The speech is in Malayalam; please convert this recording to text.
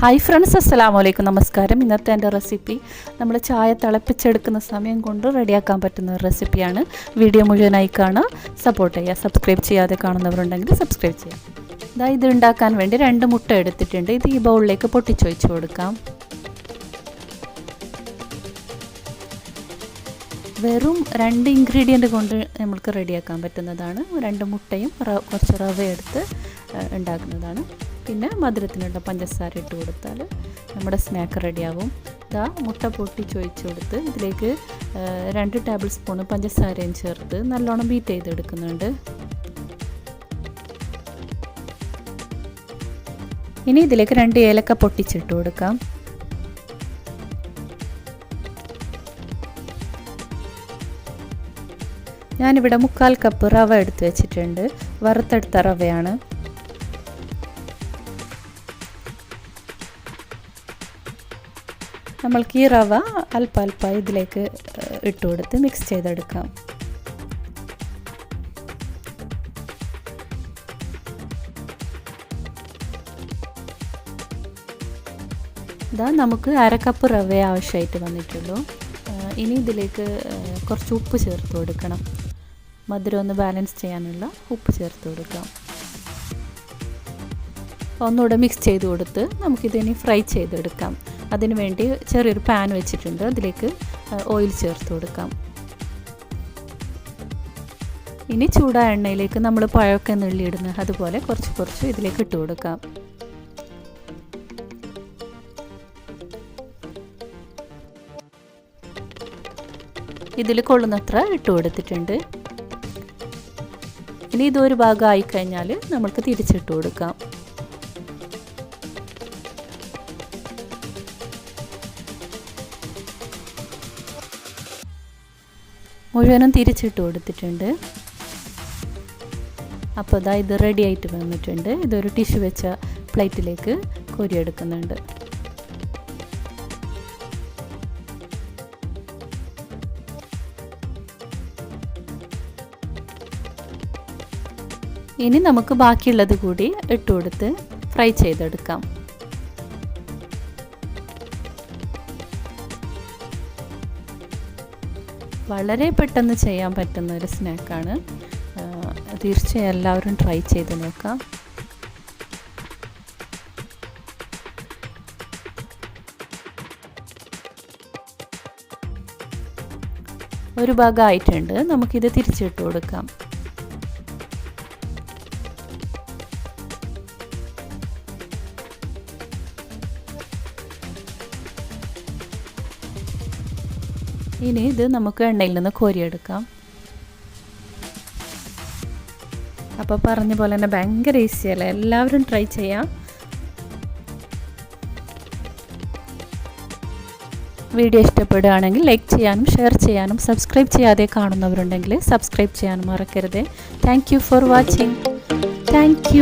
ഹായ് ഫ്രണ്ട്സ് അസ്സലാമു അലൈക്കും നമസ്കാരം. ഇന്നത്തെ എന്റെ റെസിപ്പി നമ്മൾ ചായ തിളപ്പിച്ചെടുക്കുന്ന സമയം കൊണ്ട് റെഡിയാക്കാൻ പറ്റുന്ന ഒരു റെസിപ്പിയാണ് വീഡിയോ മുഴുവനായി കാണുക. സപ്പോർട്ട് ചെയ്യുക. സബ്സ്ക്രൈബ് ചെയ്യാതെ കാണുന്നവരുണ്ടെങ്കിൽ സബ്സ്ക്രൈബ് ചെയ്യാം. ഇതാ ഇത് ഉണ്ടാക്കാൻ വേണ്ടി രണ്ട് മുട്ട എടുത്തിട്ടുണ്ട്. ഇത് ഈ ബൗളിലേക്ക് പൊട്ടിച്ചൊഴിച്ച് കൊടുക്കാം. വെറും രണ്ട് ഇൻഗ്രീഡിയന്റ് കൊണ്ട് നമ്മൾക്ക് റെഡിയാക്കാൻ പറ്റുന്നതാണ്. രണ്ട് മുട്ടയും കുറച്ച് റവ എടുത്ത് ഉണ്ടാക്കുന്നതാണ്. പിന്നെ മധുരത്തിനുള്ള പഞ്ചസാര ഇട്ട് കൊടുത്താൽ നമ്മുടെ സ്നാക്ക് റെഡിയാകും ഇതാ മുട്ട പൊട്ടി ചോദിച്ചു കൊടുത്ത് ഇതിലേക്ക് രണ്ട് ടേബിൾ സ്പൂൺ പഞ്ചസാരയും ചേർത്ത് നല്ലോണം ബീറ്റ് ചെയ്തെടുക്കുന്നുണ്ട്. ഇനി ഇതിലേക്ക് രണ്ട് ഏലക്ക പൊട്ടിച്ചിട്ട് കൊടുക്കാം. ഞാനിവിടെ മുക്കാൽ കപ്പ് റവ എടുത്ത് വെച്ചിട്ടുണ്ട്. വറുത്തെടുത്ത റവയാണ്. നമ്മൾക്ക് ഈ റവ അല്പ അല്പ ഇതിലേക്ക് ഇട്ട് കൊടുത്ത് മിക്സ് ചെയ്തെടുക്കാം. ഇതാ നമുക്ക് അരക്കപ്പ് റവ ആവശ്യമായിട്ട് വന്നിട്ടുള്ളൂ. ഇനി ഇതിലേക്ക് കുറച്ച് ഉപ്പ് ചേർത്ത് കൊടുക്കണം. മധുരം ഒന്ന് ബാലൻസ് ചെയ്യാനുള്ള ഉപ്പ് ചേർത്ത് കൊടുക്കാം. ഒന്നുകൂടെ മിക്സ് ചെയ്ത് കൊടുത്ത് നമുക്കിതിനി ഫ്രൈ ചെയ്തെടുക്കാം. അതിന് വേണ്ടി ചെറിയൊരു പാൻ വെച്ചിട്ടുണ്ട്. അതിലേക്ക് ഓയിൽ ചേർത്ത് കൊടുക്കാം. ഇനി ചൂടായ എണ്ണയിലേക്ക് നമ്മൾ പഴമൊക്കെ നുള്ളിയിടുന്ന അതുപോലെ കുറച്ച് കുറച്ച് ഇതിലേക്ക് ഇട്ട് കൊടുക്കാം. ഇതിൽ കൊള്ളുന്നത്ര ഇട്ട് കൊടുത്തിട്ടുണ്ട്. ഇനി ഇതൊരു ഭാഗം ആയിക്കഴിഞ്ഞാൽ നമുക്ക് തിരിച്ചിട്ട് കൊടുക്കാം. മുഴുവനും തിരിച്ചിട്ട് കൊടുത്തിട്ടുണ്ട്. അപ്പോൾ ഇതാ ഇത് റെഡി ആയിട്ട് വന്നിട്ടുണ്ട്. ഇതൊരു ടിഷ്യൂ വെച്ച പ്ലേറ്റിലേക്ക് കോരിയെടുക്കുന്നുണ്ട്. ഇനി നമുക്ക് ബാക്കിയുള്ളത് കൂടി ഇട്ടുകൊടുത്ത് ഫ്രൈ ചെയ്തെടുക്കാം. വളരെ പെട്ടെന്ന് ചെയ്യാൻ പറ്റുന്ന ഒരു സ്നാക്കാണ്. തീർച്ചയായും എല്ലാവരും ട്രൈ ചെയ്ത് നോക്കാം. ഒരു ഭാഗമായിട്ടുണ്ട് നമുക്കിത് തിരിച്ചിട്ട് കൊടുക്കാം. ഇനി ഇത് നമുക്ക് എണ്ണയിൽ നിന്ന് കോരിയെടുക്കാം. അപ്പോൾ പറഞ്ഞ പോലെ തന്നെ ഭയങ്കര ഈസിയല്ലേ എല്ലാവരും ട്രൈ ചെയ്യാം. വീഡിയോ ഇഷ്ടപ്പെടുകയാണെങ്കിൽ ലൈക്ക് ചെയ്യാനും ഷെയർ ചെയ്യാനും സബ്സ്ക്രൈബ് ചെയ്യാതെ കാണുന്നവരുണ്ടെങ്കിൽ സബ്സ്ക്രൈബ് ചെയ്യാനും മറക്കരുത്. Thank for watching thank